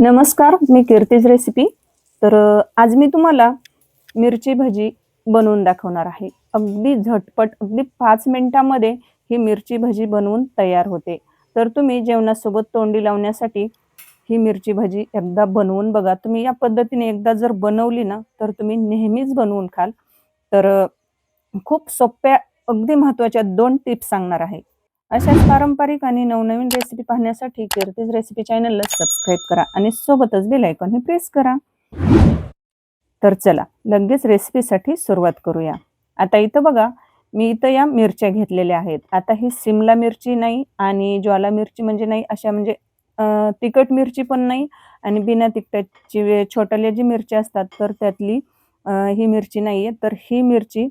नमस्कार मी कीर्तीज रेसिपी. तर आज मी तुम्हाला मिरची भजी बनवून दाखवणार आहे. अगदी झटपट अगदी पाच मिनटामध्ये ही मिरची भजी बनवून तयार होते. तर तुम्ही जेवणासोबत तोंडी लावण्यासाठी ही मिरची भजी एकदा बनवून बघा. तुम्ही या पद्धतीने एकदा जर बनवली ना तर तुम्ही नेहमीच बनवून खाल. तर खूप सोप्या अगदी महत्त्वाच्या दोन टिप्स सांगणार आहे. अशाच पारंपरिक आणि नवनवीन रेसिपी पाहण्यासाठी कीर्तीज रेसिपी चॅनलला सबस्क्राईब करा आणि सोबतच बेल आयकॉन हे प्रेस करा. तर चला लगेच रेसिपीसाठी सुरुवात करूया. आता इथं बघा मी इथं या मिरच्या घेतलेल्या आहेत. आता ही सिमला मिरची नाही आणि ज्वाला मिरची म्हणजे नाही अशा म्हणजे तिखट मिरची पण नाही आणि बिना तिखटाची छोट्याल्या जी मिरची असतात तर त्यातली ही मिरची नाही आहे तर ही मिरची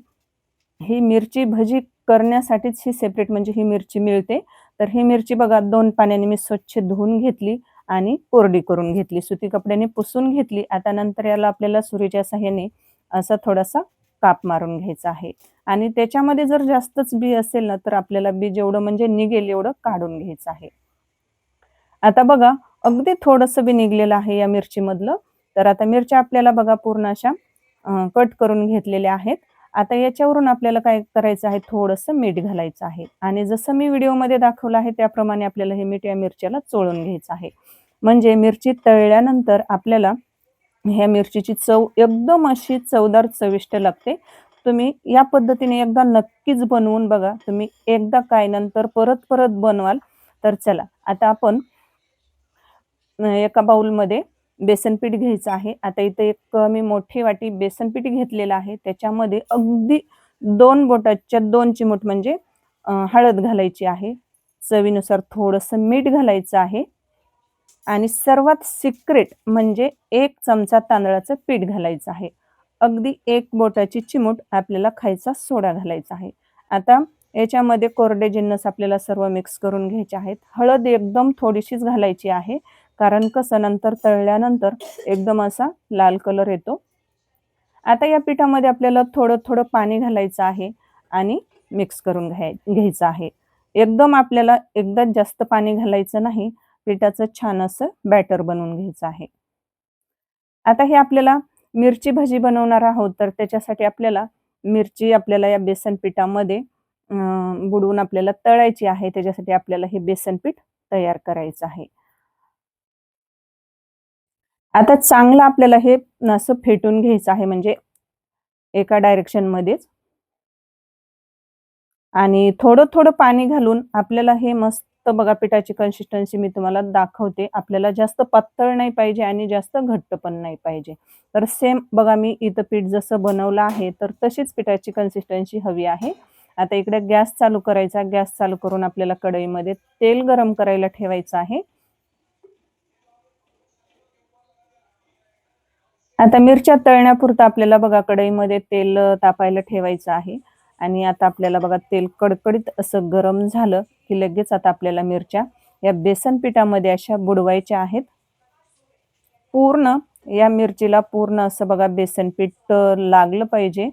ही मिरची भजी करण्यासाठीच ही सेपरेट म्हणजे ही मिरची मिळते. तर ही मिरची बघा दोन पाण्याने मी स्वच्छ धुवून घेतली आणि कोरडी करून घेतली. सुती कपड्याने पुसून घेतली. आता नंतर याला आपल्याला सुरीच्या साह्याने असा थोडासा काप मारून घ्यायचा आहे. आणि त्याच्यामध्ये जर जास्तच बी असेल ना तर आपल्याला बी जेवढं म्हणजे निघेल एवढं काढून घ्यायचं आहे. आता बघा अगदी थोडंसं बी निघलेलं आहे या मिरचीमधलं. तर आता मिरच्या आपल्याला बघा पूर्ण अशा कट करून घेतलेल्या आहेत. आता याच्यावरून आपल्याला काय करायचं आहे? थोडंसं मीठ घालायचं आहे. आणि जसं मी व्हिडिओमध्ये दाखवलं आहे त्याप्रमाणे आपल्याला हे मीठ या मिरच्याला चोळून घ्यायचं आहे. म्हणजे मिरची तळल्यानंतर आपल्याला ह्या मिरचीची चव एकदम अशी चवदार चविष्ट लागते. तुम्ही या पद्धतीने एकदा नक्कीच बनवून बघा. तुम्ही एकदा काय नंतर परत परत बनवाल तर चला. आता आपण एका बाउलमध्ये बेसनपीठ घ्यायचं आहे. आता इथे एक मी मोठी वाटी बेसनपीठ घेतलेलं आहे. त्याच्यामध्ये अगदी दोन बोटाच्या दोन चिमूट म्हणजे हळद घालायची आहे. चवीनुसार थोडंसं मीठ घालायचं आहे. आणि सर्वात सिक्रेट म्हणजे एक चमचा तांदळाचं पीठ घालायचं आहे. अगदी एक बोटाची चिमूट आपल्याला खायचा सोडा घालायचा आहे. आता याच्यामध्ये कोरडे जिन्नस आपल्याला सर्व मिक्स करून घ्यायचे आहेत. हळद एकदम थोडीशीच घालायची आहे. कारण कसं नंतर तळल्यानंतर एकदम असा लाल कलर येतो. आता या पिठामध्ये आपल्याला थोडं थोडं पाणी घालायचं आहे आणि मिक्स करून घ्याय घ्यायचं आहे. एकदम आपल्याला एकदा जास्त पाणी घालायचं नाही पिठाचं छान असं बॅटर बनवून घ्यायचं आहे. आता हे आपल्याला मिरची भजी बनवणार आहोत तर त्याच्यासाठी आपल्याला मिरची आपल्याला या बेसन पिठामध्ये बुडवून आपल्याला तळायची आहे त्याच्यासाठी आपल्याला हे बेसन पीठ तयार करायचं आहे. आता चांगलं आपल्याला हे असं फेटून घ्यायचं आहे म्हणजे एका डायरेक्शन मध्येच. आणि थोडं थोडं पाणी घालून आपल्याला हे मस्त बघा पिठाची कन्सिस्टन्सी मी तुम्हाला दाखवते. आपल्याला जास्त पातळ नाही पाहिजे आणि जास्त घट्ट पण नाही पाहिजे. तर सेम बघा मी इथं पीठ जसं बनवलं आहे तर तशीच पिठाची कन्सिस्टन्सी हवी आहे. आता इकडे गॅस चालू करायचा. गॅस चालू करून आपल्याला कढईमध्ये तेल गरम करायला ठेवायचं आहे. आता मिरच्या तळण्यापुरतं आपल्याला बघा कढईमध्ये तेल तापायला ठेवायचं आहे. आणि आता आपल्याला बघा तेल कडकडीत असं गरम झालं की लगेच आता आपल्याला मिरच्या या बेसन पिठामध्ये अशा बुडवायच्या आहेत. पूर्ण या मिरचीला पूर्ण असं बघा बेसन पीठ लागलं पाहिजे.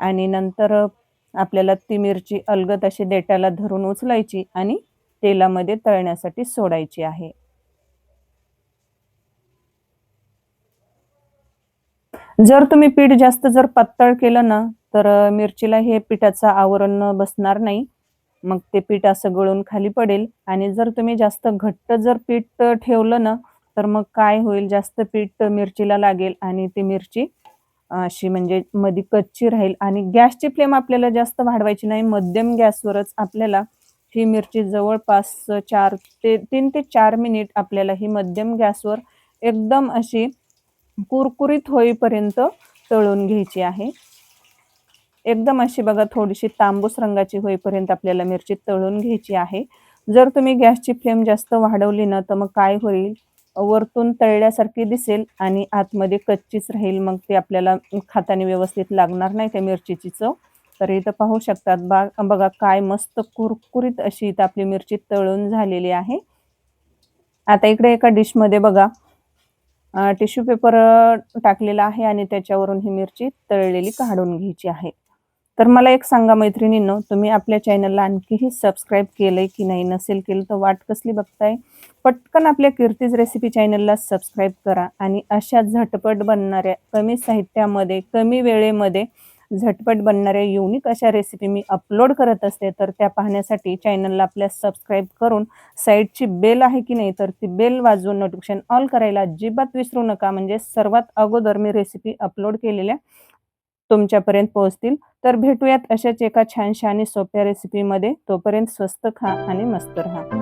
आणि नंतर आपल्याला ती मिरची अलगत अशी देटाला धरून उचलायची आणि तेलामध्ये तळण्यासाठी सोडायची आहे. जर तुम्ही पीठ जास्त जर पातळ केलं ना तर मिरचीला हे पिठाचं आवरण बसणार नाही. मग ते पीठ असं गळून खाली पडेल. आणि जर तुम्ही जास्त घट्ट जर पीठ ठेवलं ना तर मग काय होईल? जास्त पीठ मिरचीला लागेल आणि ती मिरची अशी म्हणजे मध्ये कच्ची राहील. आणि गॅसची फ्लेम आपल्याला जास्त वाढवायची नाही. मध्यम गॅसवरच आपल्याला ही मिरची जवळपास चार ते तीन ते चार मिनिट आपल्याला ही मध्यम गॅसवर एकदम अशी कुरकुरीत होईपर्यंत तळून घ्यायची आहे. एकदम अशी बघा थोडीशी तांबूस रंगाची होईपर्यंत आपल्याला मिरची तळून घ्यायची आहे. जर तुम्ही गॅसची फ्लेम जास्त वाढवली ना तर मग काय होईल? वरतून तळल्यासारखी दिसेल आणि आतमध्ये कच्चीच राहील. मग ते आपल्याला खाताने व्यवस्थित लागणार नाही त्या मिरचीची चव. तर इथं पाहू शकतात बा बघा काय मस्त कुरकुरीत अशी इथं आपली मिरची तळून झालेली आहे. आता इकडे एका डिशमध्ये बघा टिश्यू पेपर टाकलेला आहे आणि त्याच्यावरून ही मिरची तळलेली काढून घ्यायची आहे. तर मला एक सांगा मैत्रिणींनो तुम्ही आपल्या चॅनलला आणखीही सबस्क्राईब केलंय की नाही नसेल केलं तर वाट कसली बघताय? पटकन आपल्या कीर्तीज रेसिपी चॅनलला सबस्क्राईब करा आणि अशा झटपट बनणाऱ्या कमी साहित्यामध्ये कमी वेळेमध्ये झटपट बनणाऱ्या युनिक अशा रेसिपी मी अपलोड करत असते तर त्या पाहण्यासाठी चॅनलला आपल्या सबस्क्राईब करून साईडची बेल आहे की नाही तर ती बेल वाजवून नोटिफिकेशन ऑल करायला अजिबात विसरू नका. म्हणजे सर्वात अगोदर मी रेसिपी अपलोड केलेल्या तुमच्यापर्यंत पोहोचतील. तर भेटूयात अशाच एका छानशा आणि सोप्या रेसिपीमध्ये तोपर्यंत स्वस्त खा आणि मस्त राहा.